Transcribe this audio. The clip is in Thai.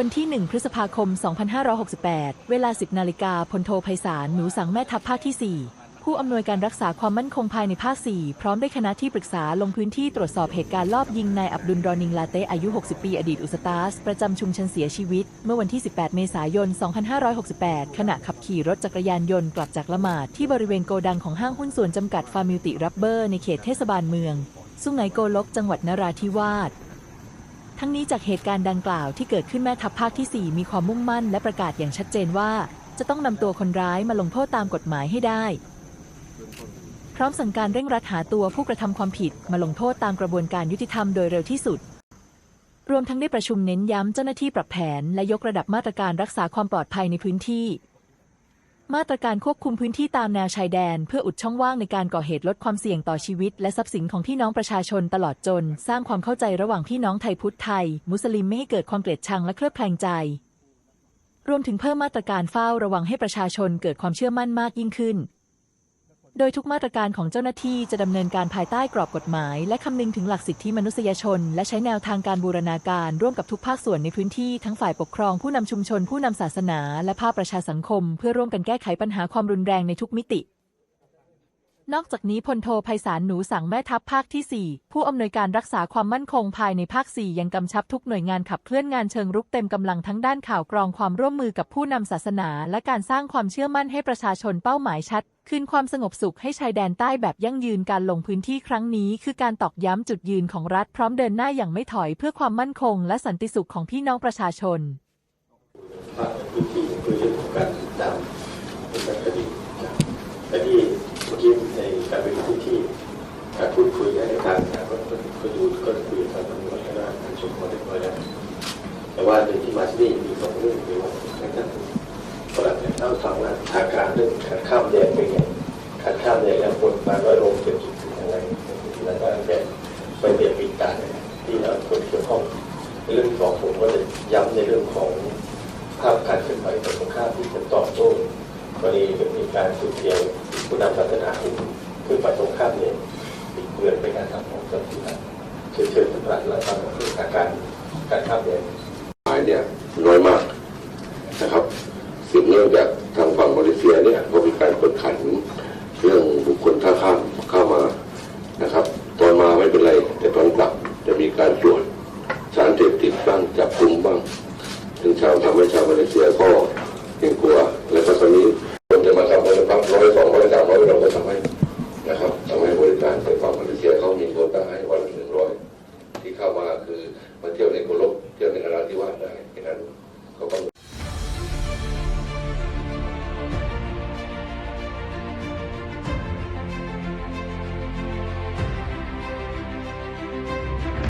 วันที่ 1 พฤษภาคม 2568 เวลา 10 นาฬิกาพลโทไพศาลหนูสังแม่ทัพภาคที่ 4 ผู้อำนวยการรักษาความมั่นคงภายในภาค 4 พร้อมด้วยคณะที่ปรึกษาลงพื้นที่ตรวจสอบเหตุการณ์ลอบยิงนายอับดุลรอนิงลาเตอายุ 60 ปี อดีตอุสตาส ประจำชุมชนเสียชีวิต เมื่อวันที่ 18 เมษายน 2568 ขณะขับขี่รถจักรยานยนต์กลับจากละหมาดที่บริเวณโกดังของห้างหุ้นส่วนจำกัดฟาร์มิลติรับเบอร์ในเขตเทศบาลเมือง สุงไหงโกลกจังหวัดนราธิวาส ทั้งนี้จากเหตุการณ์ดังกล่าวที่เกิดขึ้นแม่ทัพภาคที่ 4 มีความมุ่งมั่นและประกาศอย่างชัดเจนว่า จะต้องนำตัวคนร้ายมาลงโทษตามกฎหมายให้ได้ พร้อมสั่งการเร่งรัดหาตัวผู้กระทำความผิดมาลงโทษตามกระบวนการยุติธรรมโดยเร็วที่สุด รวมทั้งได้ประชุมเน้นย้ำเจ้าหน้าที่ปรับแผน และยกระดับมาตรการรักษาความปลอดภัยในพื้นที่ มาตรการควบคุมพื้นที่ตามแนวชายแดน เพื่ออุดช่องว่างในการก่อเหตุลดความเสี่ยงต่อชีวิต และทรัพย์สินของพี่น้องประชาชนตลอดจน สร้างความเข้าใจระหว่างพี่น้องไทยพุทธไทย มุสลิมไม่ให้เกิดความเกลียดชังและเคลือบแคลงใจ รวมถึงเพิ่มมาตรการเฝ้าระวังให้ประชาชนเกิดความเชื่อมั่นมากยิ่งขึ้น โดยทุกมาตรการของเจ้าหน้าที่จะดำเนินการภายใต้กรอบกฎหมาย และคำนึงถึงหลักสิทธิมนุษยชน และใช้แนวทางการบูรณาการร่วมกับทุกภาคส่วนในพื้นที่ทั้งฝ่ายปกครองผู้นำชุมชนผู้นำศาสนา และภาคประชาสังคม เพื่อร่วมกันแก้ไขปัญหาความรุนแรงในทุกมิติ นอกจากนี้พลโทไพศาลหนูสังแม่ทัพภาคที่ 4 ผู้อำนวยการรักษาความมั่นคงภายในภาค 4 ยังกำชับทุกหน่วยงานขับเคลื่อนงานเชิงรุกเต็มกำลังทั้งด้านข่าวกรองความร่วมมือกับผู้นำศาสนา และการสร้างความเชื่อมั่นให้ประชาชนเป้าหมายชัดคืนความสงบสุขให้ชายแดนใต้แบบยั่งยืนการลงพื้นที่ครั้งนี้ คือการตอกย้ำจุดยืนของรัฐพร้อมเดินหน้าอย่างไม่ถอยเพื่อความมั่นคง และสันติสุขของพี่น้องประชาชน พูดคุยในทางการก็ก็ดูก็คุยกับทางตำรวจแล้ทางชุมรมเรียบร้อยแล้วแต่ว่าในที่มาที่นี่มีสองเรื่องคือว่าทางด้านประหลัดเล่าให้ฟังว่าทาการเรื่องการข้ามแดนเป็นไงการข้ามแดนแล้วคนมาร้อยโลเจ็ดสิบยังไงแล้วก็แดนไปเบียดปิดการที่เราคนเกี่ยวข้องเรื่องที่สองผมก็จะย้ำในเรื่องของภาพการเคลื่อนไหวของสงครามที่จะตอบโต้กรณีมีการสูญเสียผู้นำศาสนาคือฝ่ายตรงข้ามเนี่ย องการการข้ามแดนหมายเนี่ยน้อยมากนะครับสืบเนื่องจากทางฝั่งมาเลเซียเนี่ยก็มีการกดขันเรื่องบุคคลท่าข้ามเข้ามานะครับ ตอนมาไม่เป็นไร แต่ตอนกลับจะมีการตรวจสารเสพติดบ้างจับกลุ่มบ้างถึงชาวทำให้ชาวมาเลเซียก็เกรงกลัว และก็ตอนนี้คนจะมาทำบริการร้อยสองร้อยสามร้อยเราก็ทำให้นะครับทำให้บริการแต่ฝั่งมาเลเซียเขามีโควต้าให้วันละหนึ่งร้อย ที่เ